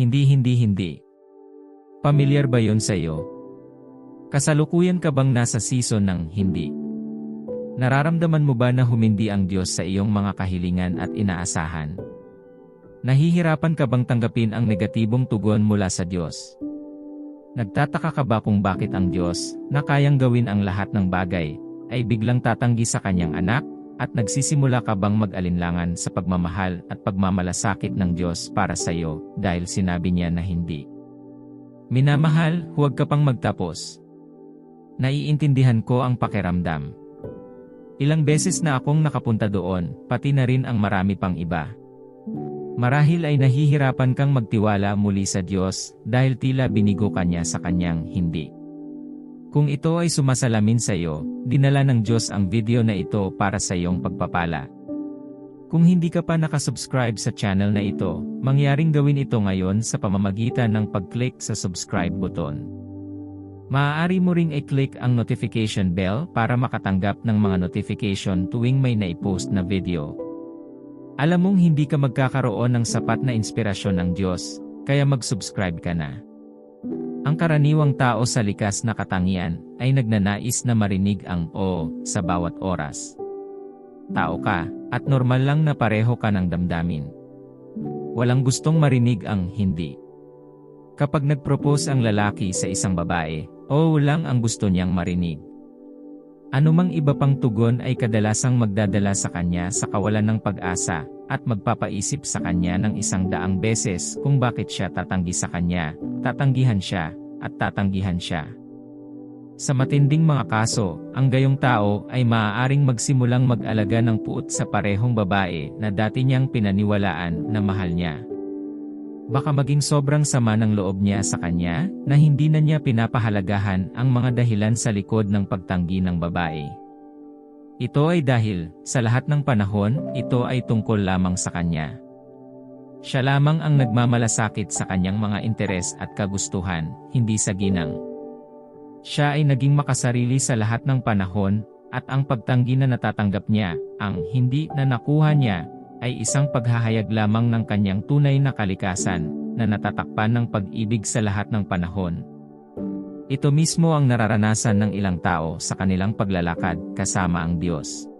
Hindi hindi hindi. Pamilyar ba yon sa iyo? Kasalukuyan ka bang nasa season ng hindi? Nararamdaman mo ba na humindi ang Diyos sa iyong mga kahilingan at inaasahan? Nahihirapan ka bang tanggapin ang negatibong tugon mula sa Diyos? Nagtataka ka ba kung bakit ang Diyos, na kayang gawin ang lahat ng bagay, ay biglang tatanggi sa kanyang anak, at nagsisimula ka bang mag-alinlangan sa pagmamahal at pagmamalasakit ng Diyos para sa iyo dahil sinabi niya na hindi? Minamahal, huwag ka pang magtapos. Naiintindihan ko ang pakiramdam. Ilang beses na akong nakapunta doon, pati na rin ang marami pang iba. Marahil ay nahihirapan kang magtiwala muli sa Diyos dahil tila binigo ka niya sa kanyang hindi. Kung ito ay sumasalamin sa iyo, dinala ng Diyos ang video na ito para sa iyong pagpapala. Kung hindi ka pa nakasubscribe sa channel na ito, mangyaring gawin ito ngayon sa pamamagitan ng pag-click sa subscribe button. Maaari mo ring i-click ang notification bell para makatanggap ng mga notification tuwing may naipost na video. Alam mong hindi ka magkakaroon ng sapat na inspirasyon ng Diyos, kaya mag-subscribe ka na. Ang karaniwang tao sa likas na katangian ay nagnanais na marinig ang O sa bawat oras. Tao ka, at normal lang na pareho ka ng damdamin. Walang gustong marinig ang hindi. Kapag nagpropose ang lalaki sa isang babae, O lang ang gusto niyang marinig. Anumang iba pang tugon ay kadalasang magdadala sa kanya sa kawalan ng pag-asa, at magpapaisip sa kanya ng isang daang beses kung bakit siya tatanggi sa kanya, tatanggihan siya, at tatanggihan siya. Sa matinding mga kaso, ang gayong tao ay maaaring magsimulang mag-alaga ng puot sa parehong babae na dati niyang pinaniwalaan na mahal niya. Baka maging sobrang sama ng loob niya sa kanya na hindi na niya pinapahalagahan ang mga dahilan sa likod ng pagtanggi ng babae. Ito ay dahil, sa lahat ng panahon, ito ay tungkol lamang sa kanya. Siya lamang ang nagmamalasakit sa kanyang mga interes at kagustuhan, hindi sa ginang. Siya ay naging makasarili sa lahat ng panahon, at ang pagtanggi na natatanggap niya, ang hindi na nakuha niya, ay isang paghahayag lamang ng kanyang tunay na kalikasan, na natatakpan ng pag-ibig sa lahat ng panahon. Ito mismo ang nararanasan ng ilang tao sa kanilang paglalakad kasama ang Diyos.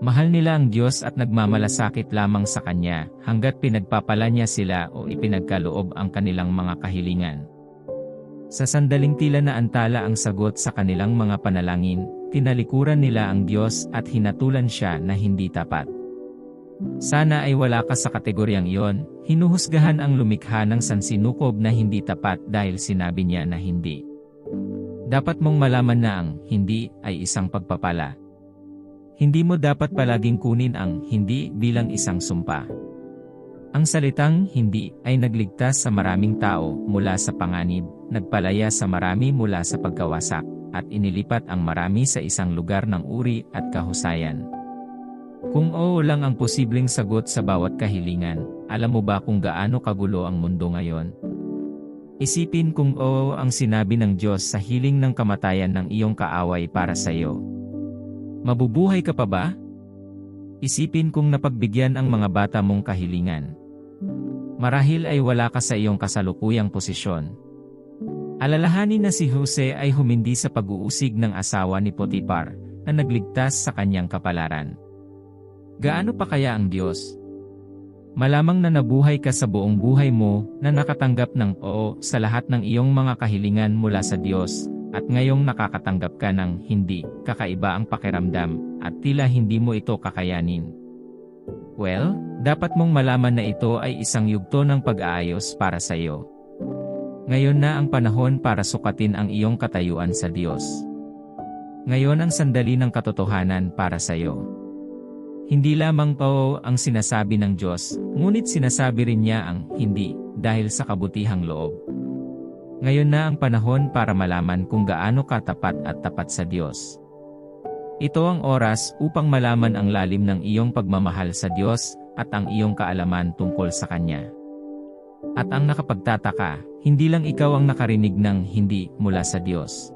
Mahal nila ang Diyos at nagmamalasakit lamang sa Kanya hanggat pinagpapala niya sila o ipinagkaloob ang kanilang mga kahilingan. Sa sandaling tila na antala ang sagot sa kanilang mga panalangin, tinalikuran nila ang Diyos at hinatulan siya na hindi tapat. Sana ay wala ka sa kategoryang iyon, hinuhusgahan ang lumikha ng sansinukob na hindi tapat dahil sinabi niya na hindi. Dapat mong malaman na ang hindi ay isang pagpapala. Hindi mo dapat palaging kunin ang hindi bilang isang sumpa. Ang salitang hindi ay nagligtas sa maraming tao mula sa panganib, nagpalaya sa marami mula sa pagkawasak, at inilipat ang marami sa isang lugar ng uri at kahusayan. Kung oo lang ang posibleng sagot sa bawat kahilingan, alam mo ba kung gaano kagulo ang mundo ngayon? Isipin kung oo ang sinabi ng Diyos sa hiling ng kamatayan ng iyong kaaway para sa iyo. Mabubuhay ka pa ba? Isipin kung napagbigyan ang mga bata mong kahilingan. Marahil ay wala ka sa iyong kasalukuyang posisyon. Alalahanin na si Jose ay humindi sa pag-uusig ng asawa ni Potiphar na nagligtas sa kanyang kapalaran. Gaano pa kaya ang Diyos? Malamang na nabuhay ka sa buong buhay mo na nakatanggap ng oo sa lahat ng iyong mga kahilingan mula sa Diyos, at ngayong nakakatanggap ka ng hindi, kakaiba ang pakiramdam, at tila hindi mo ito kakayanin. Well, dapat mong malaman na ito ay isang yugto ng pag-aayos para sa iyo. Ngayon na ang panahon para sukatin ang iyong katayuan sa Diyos. Ngayon ang sandali ng katotohanan para sa iyo. Hindi lamang po ang sinasabi ng Diyos, ngunit sinasabi rin niya ang hindi dahil sa kabutihang loob. Ngayon na ang panahon para malaman kung gaano ka tapat at tapat sa Diyos. Ito ang oras upang malaman ang lalim ng iyong pagmamahal sa Diyos at ang iyong kaalaman tungkol sa Kanya. At ang nakapagtataka, hindi lang ikaw ang nakarinig ng hindi mula sa Diyos.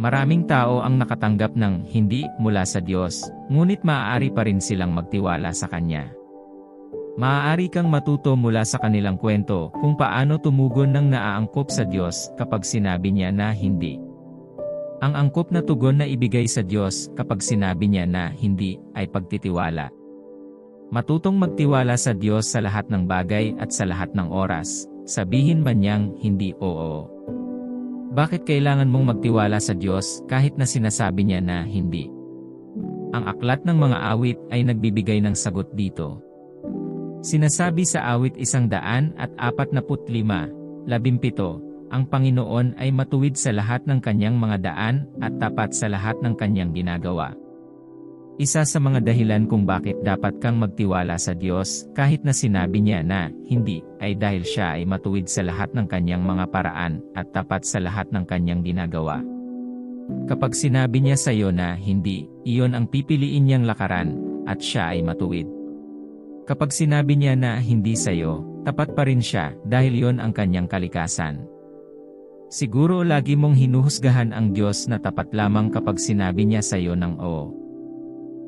Maraming tao ang nakatanggap ng hindi mula sa Diyos, ngunit maaari pa rin silang magtiwala sa Kanya. Maaari kang matuto mula sa kanilang kwento kung paano tumugon ng naaangkop sa Diyos kapag sinabi niya na hindi. Ang angkop na tugon na ibigay sa Diyos kapag sinabi niya na hindi ay pagtitiwala. Matutong magtiwala sa Diyos sa lahat ng bagay at sa lahat ng oras, sabihin man niyang hindi oo. Bakit kailangan mong magtiwala sa Diyos kahit na sinasabi niya na hindi? Ang aklat ng mga awit ay nagbibigay ng sagot dito. Sinasabi sa awit isang daan at apat na put lima, labimpito, ang Panginoon ay matuwid sa lahat ng kanyang mga daan at tapat sa lahat ng kanyang ginagawa. Isa sa mga dahilan kung bakit dapat kang magtiwala sa Diyos kahit na sinabi niya na hindi ay dahil siya ay matuwid sa lahat ng kanyang mga paraan at tapat sa lahat ng kanyang ginagawa. Kapag sinabi niya sa iyo na hindi, iyon ang pipiliin niyang lakaran at siya ay matuwid. Kapag sinabi niya na hindi sa iyo, tapat pa rin siya dahil iyon ang kanyang kalikasan. Siguro lagi mong hinuhusgahan ang Diyos na tapat lamang kapag sinabi niya sa iyo ng oo.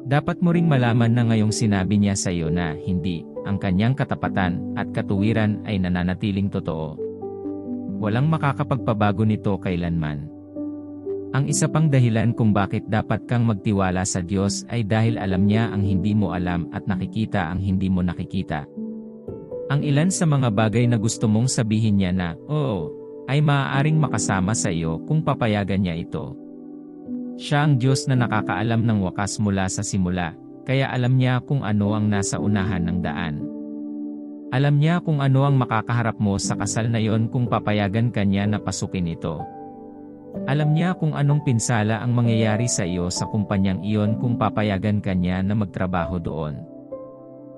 Dapat mo ring malaman na ngayong sinabi niya sa iyo na hindi, ang kanyang katapatan at katuwiran ay nananatiling totoo. Walang makakapagpabago nito kailanman. Ang isa pang dahilan kung bakit dapat kang magtiwala sa Diyos ay dahil alam niya ang hindi mo alam at nakikita ang hindi mo nakikita. Ang ilan sa mga bagay na gusto mong sabihin niya na, oo, ay maaaring makasama sa iyo kung papayagan niya ito. Siya ang Diyos na nakakaalam ng wakas mula sa simula, kaya alam niya kung ano ang nasa unahan ng daan. Alam niya kung ano ang makakaharap mo sa kasal na yon kung papayagan kanya na pasukin ito. Alam niya kung anong pinsala ang mangyayari sa iyo sa kumpanyang iyon kung papayagan kanya na magtrabaho doon.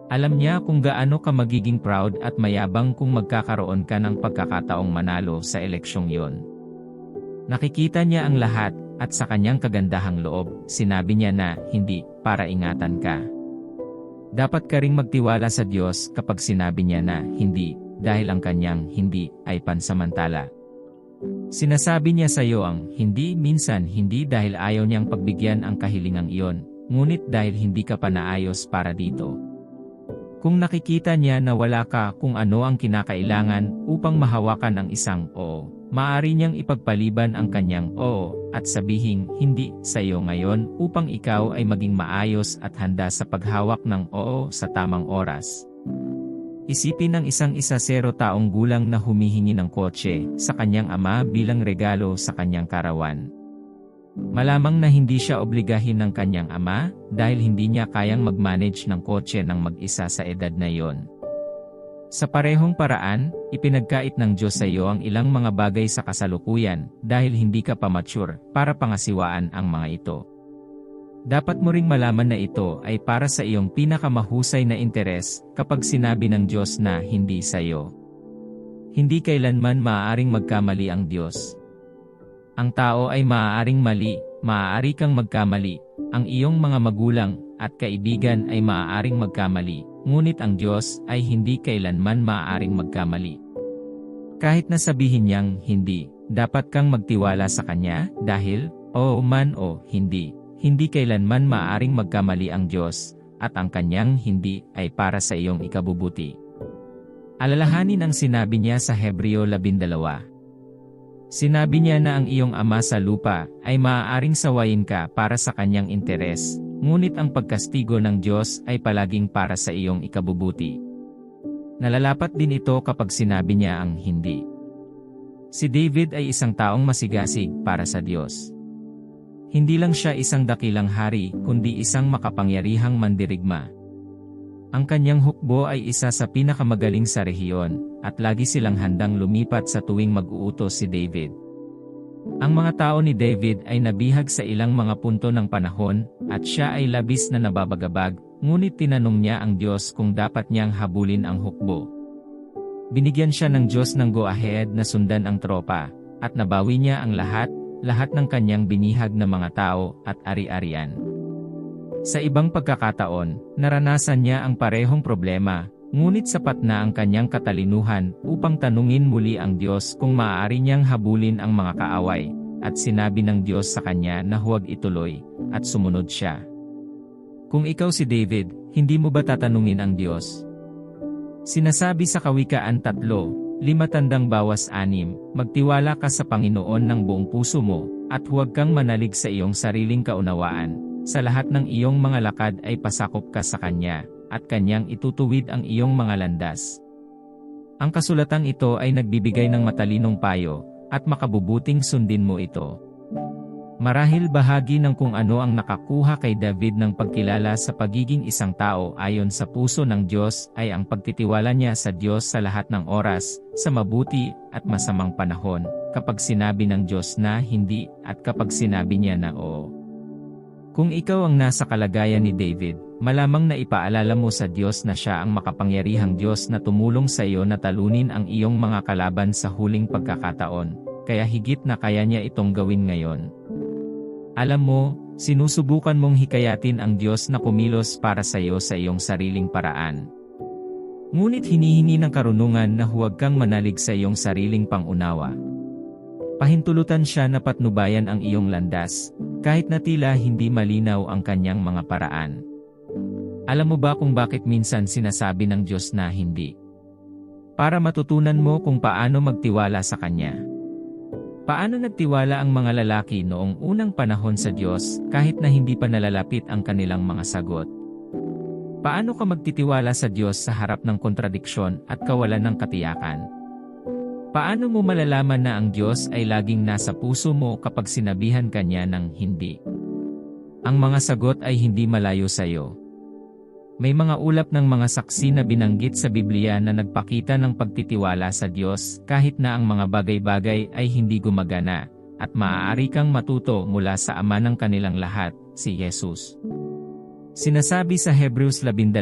Alam niya kung gaano ka magiging proud at mayabang kung magkakaroon ka ng pagkakataong manalo sa eleksyong iyon. Nakikita niya ang lahat, at sa kanyang kagandahang loob, sinabi niya na, hindi, para ingatan ka. Dapat ka ring magtiwala sa Diyos kapag sinabi niya na, hindi, dahil ang kanyang hindi ay pansamantala. Sinasabi niya sa iyo ang hindi minsan hindi dahil ayaw niyang pagbigyan ang kahilingang iyon, ngunit dahil hindi ka pa naayos para dito. Kung nakikita niya na wala ka kung ano ang kinakailangan upang mahawakan ang isang oo, Maari niyang ipagpaliban ang kanyang oo at sabihing hindi sa iyo ngayon upang ikaw ay maging maayos at handa sa paghawak ng oo sa tamang oras. Isipin ng isang isa zero taong gulang na humihingi ng kotse sa kanyang ama bilang regalo sa kanyang karawan. Malamang na hindi siya obligahin ng kanyang ama dahil hindi niya kayang mag-manage ng kotse ng mag-isa sa edad na yon. Sa parehong paraan, ipinagkait ng Diyos sa iyo ang ilang mga bagay sa kasalukuyan dahil hindi ka pa mature para pangasiwaan ang mga ito. Dapat mo ring malaman na ito ay para sa iyong pinakamahusay na interes kapag sinabi ng Diyos na hindi sa iyo. Hindi kailanman maaaring magkamali ang Diyos. Ang tao ay maaaring mali, maaari kang magkamali, ang iyong mga magulang at kaibigan ay maaaring magkamali, ngunit ang Diyos ay hindi kailanman maaaring magkamali. Kahit na sabihin niyang hindi, dapat kang magtiwala sa Kanya dahil, o man o hindi, hindi kailanman maaaring magkamali ang Diyos, at ang Kanyang hindi ay para sa iyong ikabubuti. Alalahanin ang sinabi niya sa Hebreo 12. Sinabi niya na ang iyong ama sa lupa ay maaaring sawayin ka para sa kanyang interes, Ngunit ang pagkastigo ng Diyos ay palaging para sa iyong ikabubuti. Nalalapat din ito kapag sinabi niya ang hindi. Si David ay isang taong masigasig para sa Diyos. Hindi lang siya isang dakilang hari, kundi isang makapangyarihang mandirigma. Ang kanyang hukbo ay isa sa pinakamagaling sa rehiyon, at lagi silang handang lumipat sa tuwing mag-uutos si David. Ang mga tao ni David ay nabihag sa ilang mga punto ng panahon, at siya ay labis na nababagabag, ngunit tinanong niya ang Diyos kung dapat niyang habulin ang hukbo. Binigyan siya ng Diyos ng go-ahead na sundan ang tropa, at nabawi niya ang lahat, lahat ng kanyang binihag na mga tao at ari-arian. Sa ibang pagkakataon, naranasan niya ang parehong problema, Ngunit sapat na ang kanyang katalinuhan upang tanungin muli ang Diyos kung maaari niyang habulin ang mga kaaway, at sinabi ng Diyos sa kanya na huwag ituloy, at sumunod siya. Kung ikaw si David, hindi mo ba tatanungin ang Diyos? Sinasabi sa Kawikaan 3, lima tandang bawas anim, magtiwala ka sa Panginoon ng buong puso mo, at huwag kang manalig sa iyong sariling kaunawaan. Sa lahat ng iyong mga lakad ay pasakop ka sa Kanya, at Kanyang itutuwid ang iyong mga landas. Ang kasulatang ito ay nagbibigay ng matalinong payo, at makabubuting sundin mo ito. Marahil bahagi ng kung ano ang nakakuha kay David ng pagkilala sa pagiging isang tao ayon sa puso ng Diyos ay ang pagtitiwala niya sa Diyos sa lahat ng oras, sa mabuti at masamang panahon, kapag sinabi ng Diyos na hindi at kapag sinabi niya na oo. Kung ikaw ang nasa kalagayan ni David, malamang na ipaalala mo sa Diyos na siya ang makapangyarihang Diyos na tumulong sa iyo na talunin ang iyong mga kalaban sa huling pagkakataon, kaya higit na kaya niya itong gawin ngayon. Alam mo, sinusubukan mong hikayatin ang Diyos na kumilos para sa iyo sa iyong sariling paraan. Ngunit hinihingi ng karunungan na huwag kang manalig sa iyong sariling pangunawa. Pahintulutan siya na patnubayan ang iyong landas, kahit na tila hindi malinaw ang kanyang mga paraan. Alam mo ba kung bakit minsan sinasabi ng Diyos na hindi? Para matutunan mo kung paano magtiwala sa Kanya. Paano nagtiwala ang mga lalaki noong unang panahon sa Diyos kahit na hindi pa nalalapit ang kanilang mga sagot? Paano ka magtitiwala sa Diyos sa harap ng kontradiksyon at kawalan ng katiyakan? Paano mo malalaman na ang Diyos ay laging nasa puso mo kapag sinabihan ka niya ng hindi? Ang mga sagot ay hindi malayo sa iyo. May mga ulap ng mga saksi na binanggit sa Biblia na nagpakita ng pagtitiwala sa Diyos kahit na ang mga bagay-bagay ay hindi gumagana, at maaari kang matuto mula sa ama ng kanilang lahat, si Jesus. Sinasabi sa Hebrews 12,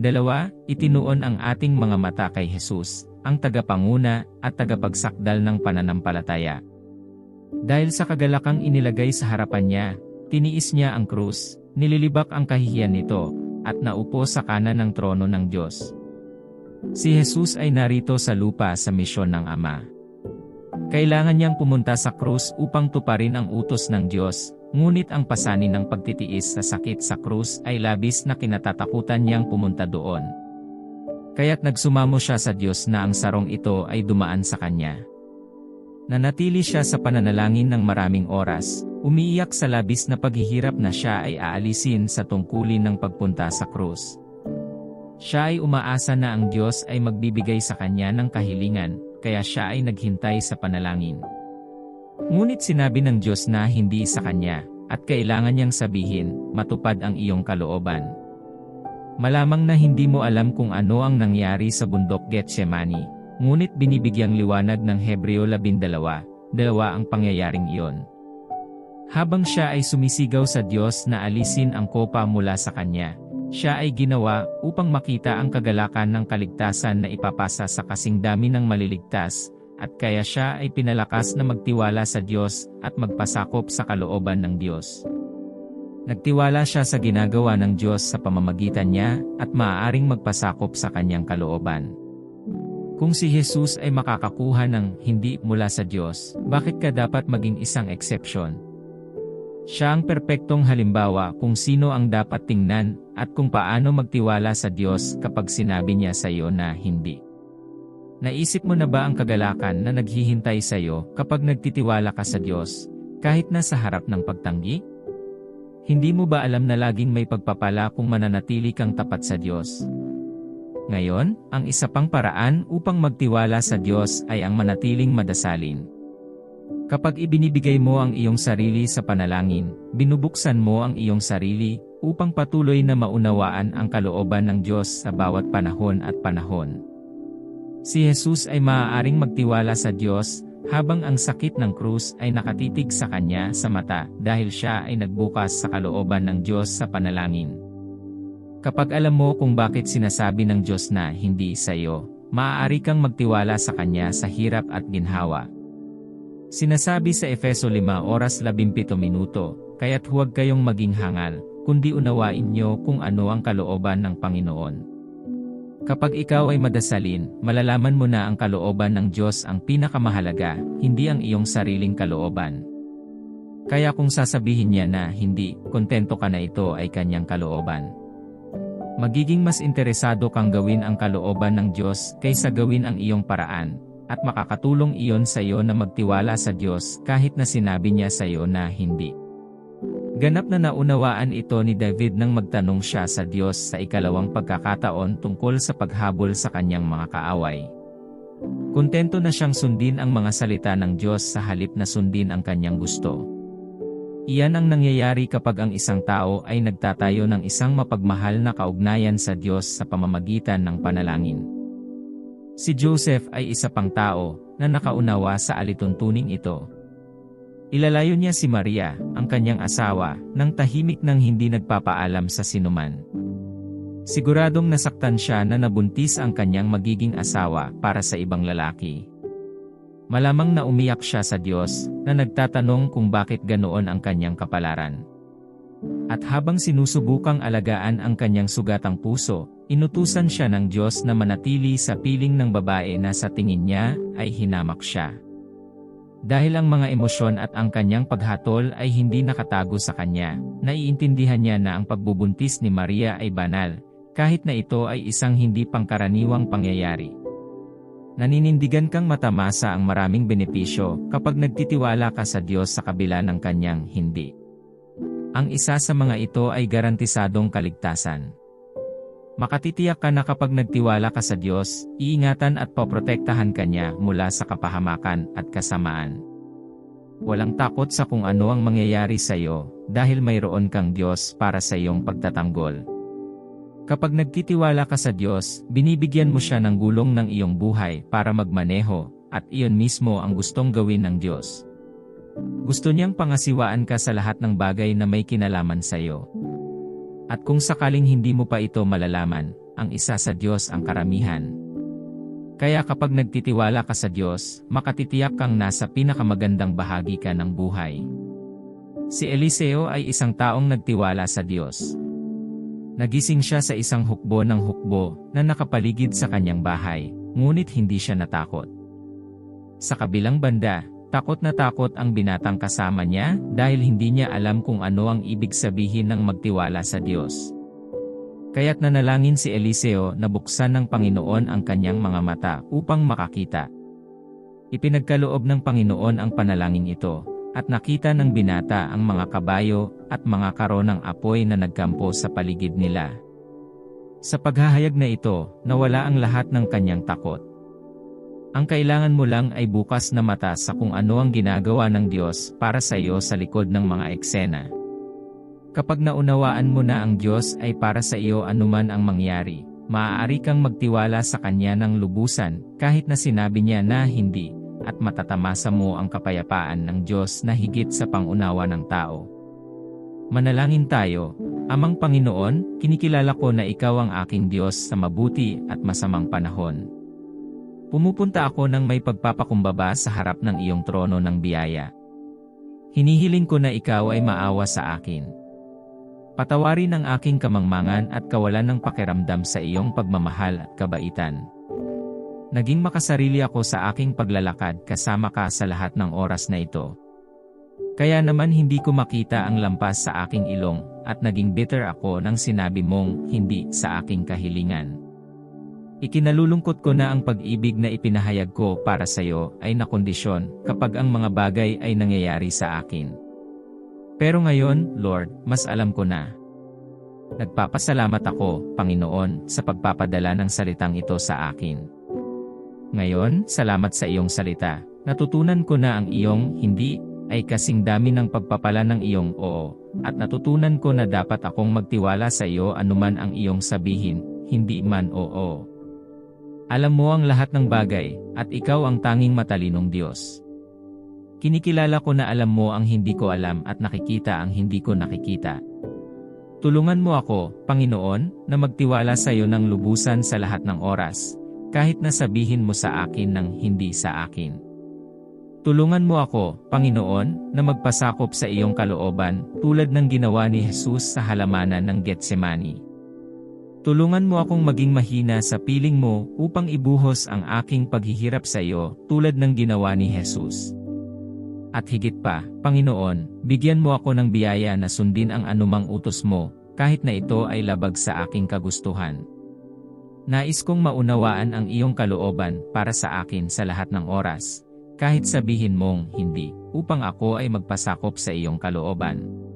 dalawa, itinuon ang ating mga mata kay Jesus, ang tagapanguna at tagapagsakdal ng pananampalataya. Dahil sa kagalakang inilagay sa harapan niya, tiniis niya ang krus, nililibak ang kahihiyan nito, at naupo sa kanan ng trono ng Diyos. Si Jesus ay narito sa lupa sa misyon ng Ama. Kailangan niyang pumunta sa krus upang tuparin ang utos ng Diyos, ngunit ang pasanin ng pagtitiis sa sakit sa krus ay labis na kinatatakutan niyang pumunta doon. Kaya't nagsumamo siya sa Diyos na ang sarong ito ay dumaan sa kanya. Nanatili siya sa pananalangin ng maraming oras, umiiyak sa labis na paghihirap na siya ay aalisin sa tungkulin ng pagpunta sa krus. Siya ay umaasa na ang Diyos ay magbibigay sa kanya ng kahilingan, kaya siya ay naghintay sa panalangin. Ngunit sinabi ng Diyos na hindi sa kanya, at kailangan niyang sabihin, matupad ang iyong kalooban. Malamang na hindi mo alam kung ano ang nangyari sa bundok Getsemani, Ngunit binibigyang liwanag ng Hebreo 12, dalawa ang pangyayaring iyon. Habang siya ay sumisigaw sa Diyos na alisin ang kopa mula sa kanya, siya ay ginawa upang makita ang kagalakan ng kaligtasan na ipapasa sa kasing dami ng maliligtas, at kaya siya ay pinalakas na magtiwala sa Diyos at magpasakop sa kalooban ng Diyos. Nagtiwala siya sa ginagawa ng Diyos sa pamamagitan niya at maaaring magpasakop sa kanyang kalooban. Kung si Jesus ay makakakuha ng hindi mula sa Diyos, bakit ka dapat maging isang exception? Siya ang perpektong halimbawa kung sino ang dapat tingnan at kung paano magtiwala sa Diyos kapag sinabi niya sa iyo na hindi. Naisip mo na ba ang kagalakan na naghihintay sa iyo kapag nagtitiwala ka sa Diyos, kahit na sa harap ng pagtanggi? Hindi mo ba alam na laging may pagpapala kung mananatili kang tapat sa Diyos? Ngayon, ang isa pang paraan upang magtiwala sa Diyos ay ang manatiling madasalin. Kapag ibinibigay mo ang iyong sarili sa panalangin, binubuksan mo ang iyong sarili upang patuloy na maunawaan ang kalooban ng Diyos sa bawat panahon at panahon. Si Jesus ay maaaring magtiwala sa Diyos habang ang sakit ng krus ay nakatitig sa kanya sa mata dahil siya ay nagbukas sa kalooban ng Diyos sa panalangin. Kapag alam mo kung bakit sinasabi ng Diyos na hindi sa iyo, maaari kang magtiwala sa Kanya sa hirap at ginhawa. Sinasabi sa Efeso 5 oras 17 minuto, kaya't huwag kayong maging hangal, kundi unawain nyo kung ano ang kalooban ng Panginoon. Kapag ikaw ay madasalin, malalaman mo na ang kalooban ng Diyos ang pinakamahalaga, hindi ang iyong sariling kalooban. Kaya kung sasabihin niya na hindi, kontento ka na ito ay kanyang kalooban. Magiging mas interesado kang gawin ang kalooban ng Diyos kaysa gawin ang iyong paraan, at makakatulong iyon sa iyo na magtiwala sa Diyos kahit na sinabi niya sa iyo na hindi. Ganap na naunawaan ito ni David nang magtanong siya sa Diyos sa ikalawang pagkakataon tungkol sa paghabol sa kanyang mga kaaway. Kontento na siyang sundin ang mga salita ng Diyos sa halip na sundin ang kanyang gusto. Iyan ang nangyayari kapag ang isang tao ay nagtatayo ng isang mapagmahal na kaugnayan sa Diyos sa pamamagitan ng panalangin. Si Joseph ay isa pang tao na nakaunawa sa alituntuning ito. Ilalayo niya si Maria, ang kanyang asawa, ng tahimik nang hindi nagpapaalam sa sinuman. Siguradong nasaktan siya na nabuntis ang kanyang magiging asawa para sa ibang lalaki. Malamang na umiyak siya sa Diyos na nagtatanong kung bakit ganoon ang kanyang kapalaran. At habang sinusubukang alagaan ang kanyang sugatang puso, inutusan siya ng Diyos na manatili sa piling ng babae na sa tingin niya ay hinamak siya. Dahil ang mga emosyon at ang kanyang paghatol ay hindi nakatago sa kanya, naiintindihan niya na ang pagbubuntis ni Maria ay banal, kahit na ito ay isang hindi pangkaraniwang pangyayari. Naninindigan kang matamasa ang maraming benepisyo kapag nagtitiwala ka sa Diyos sa kabila ng kanyang hindi. Ang isa sa mga ito ay garantisadong kaligtasan. Makatitiyak ka na kapag nagtiwala ka sa Diyos, iingatan at poprotektahan ka niya mula sa kapahamakan at kasamaan. Walang takot sa kung ano ang mangyayari sa iyo, dahil mayroon kang Diyos para sa iyong pagtatanggol. Kapag nagtitiwala ka sa Diyos, binibigyan mo siya ng gulong ng iyong buhay para magmaneho, at iyon mismo ang gustong gawin ng Diyos. Gusto niyang pangasiwaan ka sa lahat ng bagay na may kinalaman sa iyo. At kung sakaling hindi mo pa ito malalaman, ang isa sa Diyos ang karamihan. Kaya kapag nagtitiwala ka sa Diyos, makatitiyak kang nasa pinakamagandang bahagi ka ng buhay. Si Eliseo ay isang taong nagtiwala sa Diyos. Nagising siya sa isang hukbo ng hukbo na nakapaligid sa kanyang bahay, ngunit hindi siya natakot. Sa kabilang banda, Takot na takot ang binatang kasama niya dahil hindi niya alam kung ano ang ibig sabihin ng magtiwala sa Diyos. Kaya't nanalangin si Eliseo na buksan ng Panginoon ang kanyang mga mata upang makakita. Ipinagkaloob ng Panginoon ang panalangin ito, at nakita ng binata ang mga kabayo at mga karo ng apoy na nagkampo sa paligid nila. Sa paghahayag na ito, nawala ang lahat ng kanyang takot. Ang kailangan mo lang ay bukas na mata sa kung ano ang ginagawa ng Diyos para sa iyo sa likod ng mga eksena. Kapag naunawaan mo na ang Diyos ay para sa iyo anuman ang mangyari, maaari kang magtiwala sa Kanya ng lubusan kahit na sinabi niya na hindi, at matatamasa mo ang kapayapaan ng Diyos na higit sa pangunawa ng tao. Manalangin tayo, Amang Panginoon, kinikilala ko na Ikaw ang aking Diyos sa mabuti at masamang panahon. Pumupunta ako ng may pagpapakumbaba sa harap ng iyong trono ng biyaya. Hinihiling ko na ikaw ay maawa sa akin. Patawarin ang aking kamangmangan at kawalan ng pakiramdam sa iyong pagmamahal at kabaitan. Naging makasarili ako sa aking paglalakad kasama ka sa lahat ng oras na ito. Kaya naman hindi ko makita ang lampas sa aking ilong, at naging bitter ako nang sinabi mong hindi sa aking kahilingan. Ikinalulungkot ko na ang pag-ibig na ipinahayag ko para sa iyo ay nakondisyon kapag ang mga bagay ay nangyayari sa akin. Pero ngayon, Lord, mas alam ko na. Nagpapasalamat ako, Panginoon, sa pagpapadala ng salitang ito sa akin. Ngayon, salamat sa iyong salita. Natutunan ko na ang iyong hindi ay kasing dami ng pagpapala ng iyong oo, at natutunan ko na dapat akong magtiwala sa iyo anuman ang iyong sabihin, hindi man oo. Alam mo ang lahat ng bagay, at ikaw ang tanging matalinong Diyos. Kinikilala ko na alam mo ang hindi ko alam at nakikita ang hindi ko nakikita. Tulungan mo ako, Panginoon, na magtiwala sa iyo ng lubusan sa lahat ng oras, kahit na sabihin mo sa akin ng hindi sa akin. Tulungan mo ako, Panginoon, na magpasakop sa iyong kalooban tulad ng ginawa ni Jesus sa halamanan ng Getsemani. Tulungan mo akong maging mahina sa piling mo upang ibuhos ang aking paghihirap sa iyo tulad ng ginawa ni Jesus. At higit pa, Panginoon, bigyan mo ako ng biyaya na sundin ang anumang utos mo, kahit na ito ay labag sa aking kagustuhan. Nais kong maunawaan ang iyong kalooban para sa akin sa lahat ng oras, kahit sabihin mong hindi, upang ako ay magpasakop sa iyong kalooban.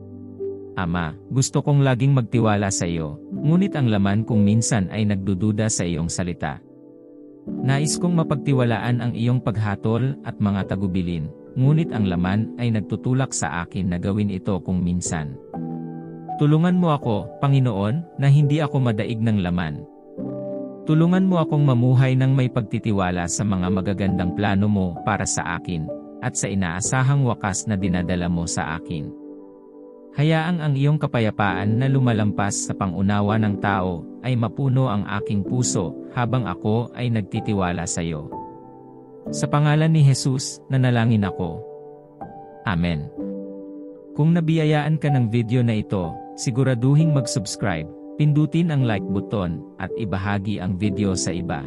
Ama, gusto kong laging magtiwala sa iyo, ngunit ang laman kung minsan ay nagdududa sa iyong salita. Nais kong mapagtiwalaan ang iyong paghatol at mga tagubilin, ngunit ang laman ay nagtutulak sa akin na gawin ito kung minsan. Tulungan mo ako, Panginoon, na hindi ako madaig ng laman. Tulungan mo akong mamuhay ng may pagtitiwala sa mga magagandang plano mo para sa akin, at sa inaasahang wakas na dinadala mo sa akin. Hayaang ang iyong kapayapaan na lumalampas sa pangunawa ng tao ay mapuno ang aking puso habang ako ay nagtitiwala sa iyo. Sa pangalan ni Jesus, nanalangin ako. Amen. Kung nabiyayaan ka ng video na ito, siguraduhing mag-subscribe, pindutin ang like button, at ibahagi ang video sa iba.